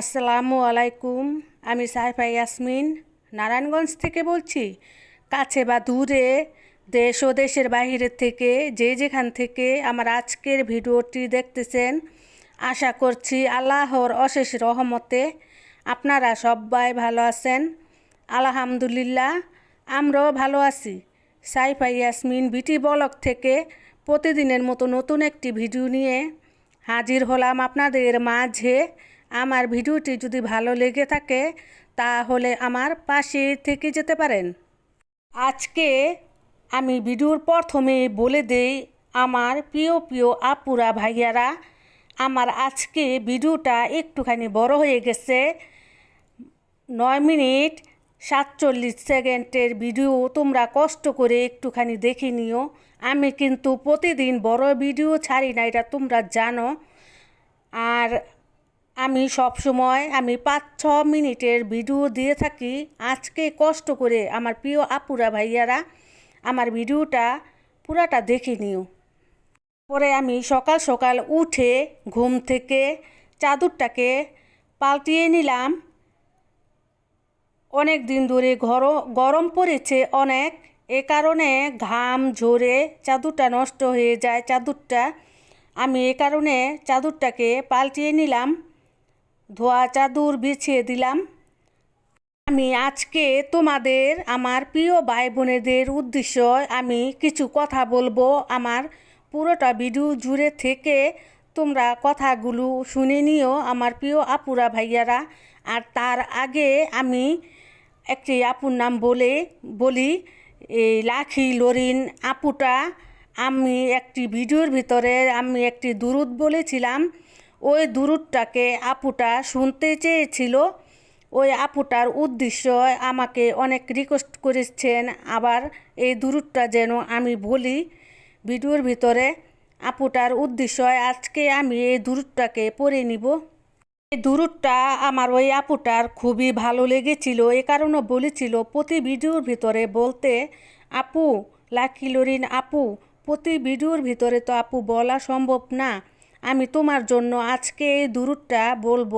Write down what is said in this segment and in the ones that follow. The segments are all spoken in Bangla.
আসসালামু আলাইকুম, আমি সাইফা ইয়াসমিন, নারায়ণগঞ্জ থেকে বলছি, কাছে বা দূরে, দেশ ও দেশের বাইরের থেকে যে যেখান থেকে আমার আজকের ভিডিওটি দেখতেছেন, আশা করছি আল্লাহর অশেষ রহমতে আপনারা সবাই ভালো আছেন। আলহামদুলিল্লাহ, আমরাও ভালো আছি। সাইফা ইয়াসমিন বিটি ব্লগ থেকে প্রতিদিনের মতো নতুন একটি ভিডিও নিয়ে হাজির হলাম আপনাদের মাঝে। আমার ভিডিওটি যদি ভালো লেগে থাকে, তাহলে আমার পাশে থেকে যেতে পারেন। আজকে আমি ভিডিওর প্রথমে বলে দেই, আমার প্রিয় প্রিয় আপুরা, ভাইয়ারা, আমার আজকে ভিডিওটা একটুখানি বড় হয়ে গেছে। নয় মিনিট সাতচল্লিশ সেকেন্ডের ভিডিও তোমরা কষ্ট করে একটুখানি দেখে নিও। আমি কিন্তু প্রতিদিন বড় ভিডিও ছাড়ি না, এটা তোমরা জানো। আর আমি সব সময় আমি পাঁচ, ছ মিনিটের ভিডিও দিয়ে থাকি। আজকে কষ্ট করে আমার প্রিয় আপুরা ভাইয়ারা আমার ভিডিওটা পুরাটা দেখে নিও। পরে আমি সকাল সকাল উঠে ঘুম থেকে চাদরটাকে পাল্টিয়ে নিলাম। অনেক দিন ধরে ঘর, গরম পড়েছে অনেক, এ কারণে ঘাম ঝরে চাদরটা নষ্ট হয়ে যায়। চাদরটা, আমি এ কারণে চাদরটাকে পাল্টিয়ে নিলাম। ধোয়া চাদর বিছিয়ে দিলাম। আমি আজকে তোমাদের, আমার প্রিয় ভাই বোনেদের উদ্দেশ্য আমি কিছু কথা বলব। আমার পুরোটা ভিডিও জুড়ে থেকে তোমরা কথাগুলো শুনে নিও আমার প্রিয় আপুরা ভাইয়ারা। আর তার আগে আমি একটি আপুর নাম বলে বলি, এই লাখি লরিন আপুটা। আমি একটি ভিডিওর ভিতরে আমি একটি দুরুদ বলেছিলাম। ওই দুরুদটাকে আপুটা শুনতে চেয়েছিল। ওই আপুটার উদ্দেশ্য আমাকে অনেক রিকোয়েস্ট করেছেন, আবার এই দুরুদটা যেন আমি বলি। ভিডিওর ভিতরে আপুটার উদ্দেশ্য আজকে আমি এই দুরুদটাকে পরে নিব। এই দুরুদটা আমার ওই আপুটার খুবই ভালো লেগেছিল, এ কারণে বলেছিল প্রতি ভিডিওর ভিতরে বলতে, আপু, লাকি লরিন আপু, প্রতি ভিডিওর ভিতরে তো আপু বলা সম্ভব না। আমি তোমার জন্য আজকে এই দুরুদটা বলব।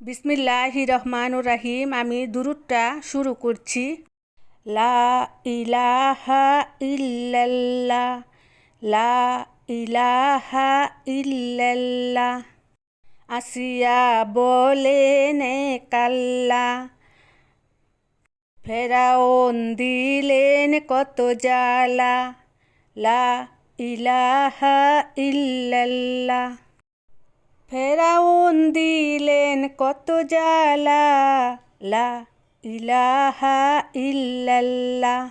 বিসমিল্লাহ রহমান রাহিম, আমি দুরুদটা শুরু করছি। লা ইলাহা ইল্লাল্লাহ, লা ইলাহা ইল্লাল্লাহ। আসিয়া বলেন কাল্লা। ফেরাউন দিলেন কত জালা লা ইলাহা ইল্লাল্লাহ। ফেরাউন দিলেন কত জালা লা ইলাহা ইল্লাল্লাহ।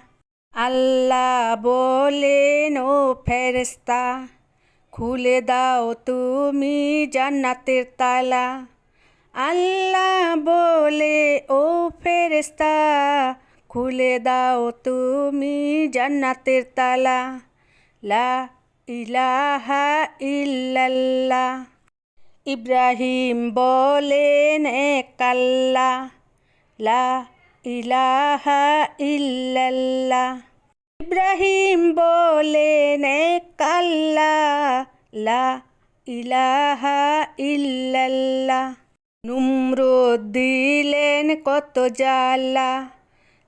আল্লাহ বলেন, ও ফেরেস্তা খুলে দাও তুমি জান্নাতের তালা। আল্লাহ বলে, ও ফেরেস্তা খুলে দাও তুমি জান্নাতের তালা। লা ইলাহা ইল্লাল্লাহ। ইব্রাহিম বলেন কাল্লা, লা ইলাহা ইল্লাল্লাহ। ইব্রাহিম বলেন কাল্লা, লা ইলাহা ইল্লাল্লাহ। নুমরুদ দিলেন, কত জালা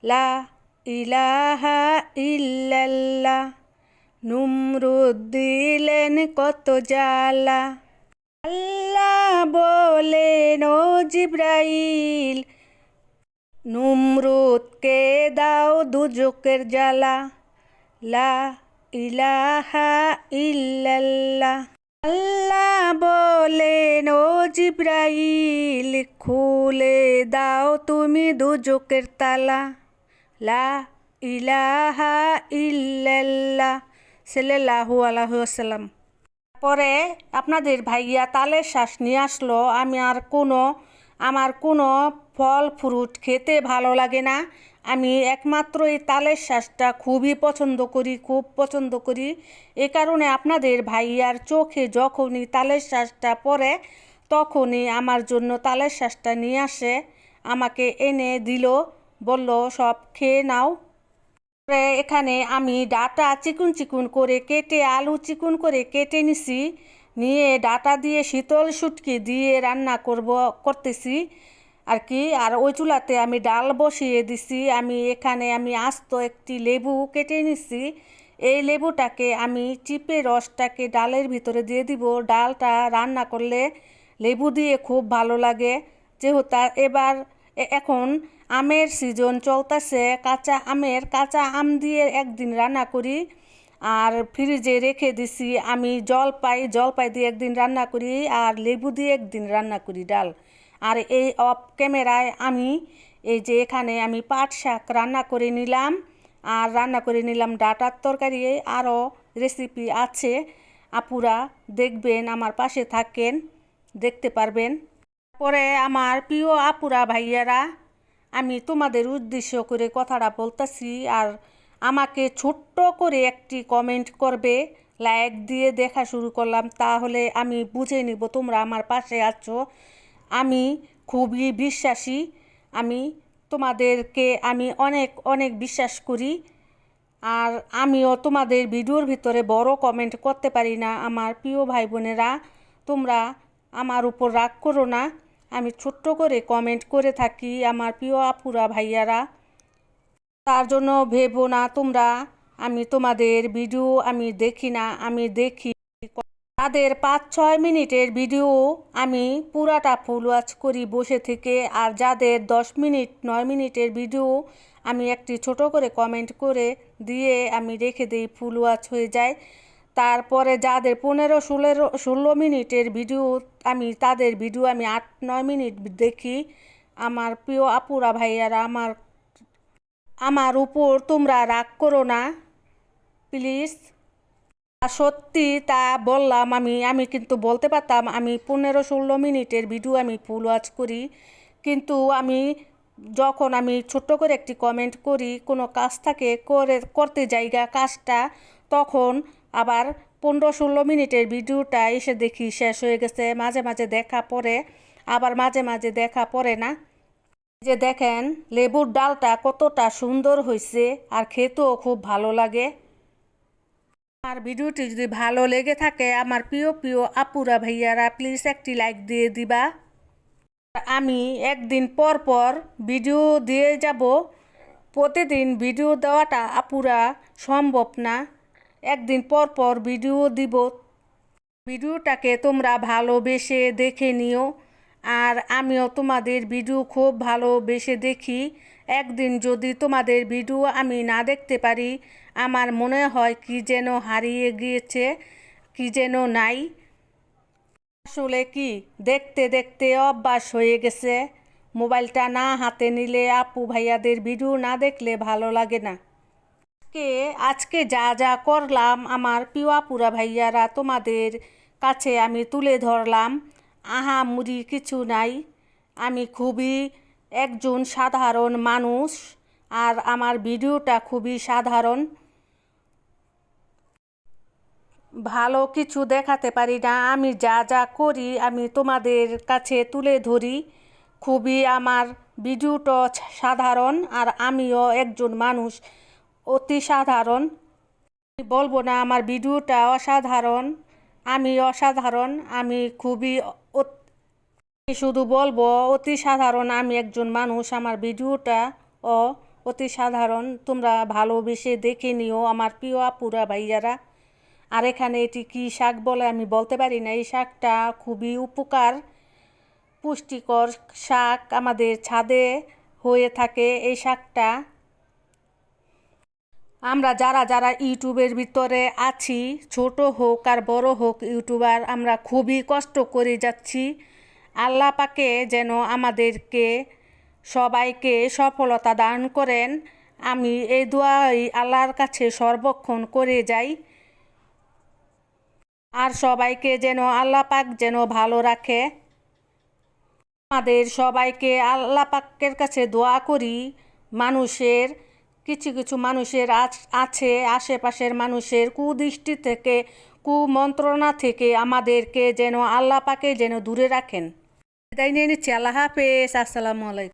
লা ইলাহা ইল্লাল্লাহ। নুমরুদ দিলেন কত জালা আল্লাহ বলেন, ও জিব্রাইল, নুমরুদকে দাও দুজকের জ্বালা। লা ইলাহা ইল্লাল্লাহ। আল্লাহ বলেন, ও জিব্রাইল, খুলে দাও তুমি দুজকের তালা। লা ইলাহা ইল্লাল্লাহ। সাল্লাল্লাহু আলাইহি ওয়াসাল্লাম। পরে আপনাদের ভাইয়া তালের শ্বাস নিয়ে আসলো, আমি আর কোনো, আমার কোনো ফল ফ্রুট খেতে ভালো লাগে না। আমি একমাত্র এই তালের শ্বাসটা খুবই পছন্দ করি, খুব পছন্দ করি। এ কারণে আপনাদের ভাইয়ার চোখে যখনই তালের শ্বাসটা পড়ে, তখনই আমার জন্য তালের শ্বাসটা নিয়ে আসে। আমাকে এনে দিল, বলল, সব খেয়ে নাও। এখানে আমি ডাটা চিকুন চিকুন করে কেটে, আলু চিকুন করে কেটে নিছি। নিয়ে ডাটা দিয়ে শীতল শুটকি দিয়ে রান্না করব, করতেছি আর কি। আর ওই চুলাতে আমি ডাল বসিয়ে দিছি। আমি এখানে আমি আস্ত একটি লেবু কেটে নিছি। এই লেবুটাকে আমি চিপে রসটাকে ডালের ভিতরে দিয়ে দিব। ডালটা রান্না করলে লেবু দিয়ে খুব ভালো লাগে। যেহেতু এবার এখন আমের সিজন চলতেছে, কাঁচা আমের, কাঁচা আম দিয়ে একদিন রান্না করি আর ফ্রিজে রেখে দিছি আমি জলপাই জলপাই দিয়ে একদিন রান্না করি আর লেবু দিয়ে একদিন রান্না করি ডাল। আর এই অফ ক্যামেরায় আমি, এই যে এখানে আমি পাট শাক রান্না করে নিলাম আর রান্না করে নিলাম ডাটার তরকারি, আরও রেসিপি আছে। আপুরা দেখবেন, আমার পাশে থাকেন, দেখতে পারবেন। পরে আমার প্রিয় আপুরা ভাইয়ারা আমি তোমাদের উদ্দেশ্য করে কথাটা বলতেছি আর আমাকে ছোট্ট করে একটি কমেন্ট করবে লাইক দিয়ে দেখা শুরু করলাম, তাহলে আমি বুঝে নিব তোমরা আমার পাশে আছো। আমি খুবই বিশ্বাসী, আমি তোমাদেরকে আমি অনেক অনেক বিশ্বাস করি। আর আমিও তোমাদের ভিডিওর ভিতরে বড় কমেন্ট করতে পারি না, আমার প্রিয় ভাই বোনেরা, তোমরা আমার উপর রাগ করো না। আমি ছোট্ট করে কমেন্ট করে থাকি আমার প্রিয় আপুরা, ভাইয়ারা। তার জন্য ভেবো না তোমরা। আমি তোমাদের ভিডিও আমি দেখি না, আমি দেখি। তাদের পাঁচ ছয় মিনিটের ভিডিও আমি পুরাটা ফুল ওয়াচ করি বসে থেকে। আর যাদের দশ মিনিট, নয় মিনিটের ভিডিও আমি একটি ছোট করে কমেন্ট করে দিয়ে আমি রেখে দিই ফুল ওয়াচ হয়ে যায়। তারপরে যাদের পনেরো ষোলো ষোলো মিনিটের ভিডিও, আমি তাদের ভিডিও আমি আট, নয় মিনিট দেখি। আমার প্রিয় আপুরা ভাইয়ারা, আমার আমার উপর তোমরা রাগ করো না, প্লিজ। সত্যি তা বললাম আমি আমি কিন্তু বলতে পারতাম, আমি পনেরো, ষোলো মিনিটের ভিডিও আমি ফুল ওয়াচ করি। কিন্তু আমি যখন আমি ছোট্ট করে একটি কমেন্ট করি, কোনো কাজ থাকে, করে, করতে যাইগা কাজটা, তখন আবার পনেরো ষোলো মিনিটের ভিডিওটা এসে দেখি শেষ হয়ে গেছে। মাঝে মাঝে দেখা পড়ে, আবার মাঝে মাঝে দেখা পড়ে না। যে দেখেন, লেবুর ডালটা কতটা সুন্দর হয়েছে আর খেতেও খুব ভালো লাগে। আমার ভিডিওটি যদি ভালো লেগে থাকে, আমার প্রিয় প্রিয় আপুরা ভাইয়ারা প্লিজ একটি লাইক দিয়ে দিবা। আমি একদিন পর পর ভিডিও দিয়ে যাব। প্রতিদিন ভিডিও দেওয়াটা আপুরা সম্ভব না। একদিন পর পর ভিডিও দিব। ভিডিওটাকে তোমরা ভালোবেসে দেখে নিও। আর আমিও তোমাদের ভিডিও খুব ভালোবেসে দেখি। একদিন যদি তোমাদের ভিডিও আমি না দেখতে পারি, আমার মনে হয় কি যেন হারিয়ে গিয়েছে, কি যেন নাই। আসলে কি? দেখতে দেখতে অভ্যাস হয়ে গেছে। মোবাইলটা না হাতে নিলে আপু ভাইয়াদের ভিডিও না দেখলে ভালো লাগে না। আজকে আজকে যা যা করলাম আমার প্রিয় আপুরা ভাইয়ারা তোমাদের কাছে আমি তুলে ধরলাম। আহা, মুড়ি কিছু নাই। আমি খুবই একজন সাধারণ মানুষ আর আমার ভিডিওটা খুবই সাধারণ। ভালো কিছু দেখাতে পারি না। আমি যা যা করি আমি তোমাদের কাছে তুলে ধরি। খুবই আমার ভিডিওটা সাধারণ আর আমিও একজন মানুষ। অতি সাধারণ। বলব না আমার ভিডিওটা অসাধারণ। আমি অসাধারণ, আমি খুবই শুধু বলব অতি সাধারণ, আমি একজন মানুষ, আমার ভিডিওটা ও অতি সাধারণ। তোমরা ভালোবেসে দেখে নিও আমার প্রিয় আপুরা, ভাইয়ারা। আর এখানে এটি কি শাক বলে আমি বলতে পারি না। এই শাকটা খুবই উপকার, পুষ্টিকর শাক আমাদের ছাদে হয়ে থাকে। এই শাকটা আমরা যারা যারা ইউটিউবের ভিতরে আছি, ছোট হোক আর বড় হোক ইউটিউবার, আমরা খুবই কষ্ট করে যাচ্ছি। আল্লাহ পাকে যেন আমাদেরকে, সবাইকে সফলতা দান করেন। আমি এই দোয়াই আল্লাহর কাছে সর্বক্ষণ করে যাই। আর সবাইকে যেন আল্লাহ পাক যেন ভালো রাখে। আমাদের সবাইকে আল্লাহ পাকের কাছে দোয়া করি। মানুষের কিছু কিছু মানুষের আছ- আশেপাশের মানুষের কুদৃষ্টি থেকে, কুমন্ত্রণা থেকে আমাদেরকে যেন আল্লাহ পাকে যেন দূরে রাখেন। তাই নিয়ে নিচ্ছি, আল্লাহ হাফেজ, আসসালামু আলাইকুম।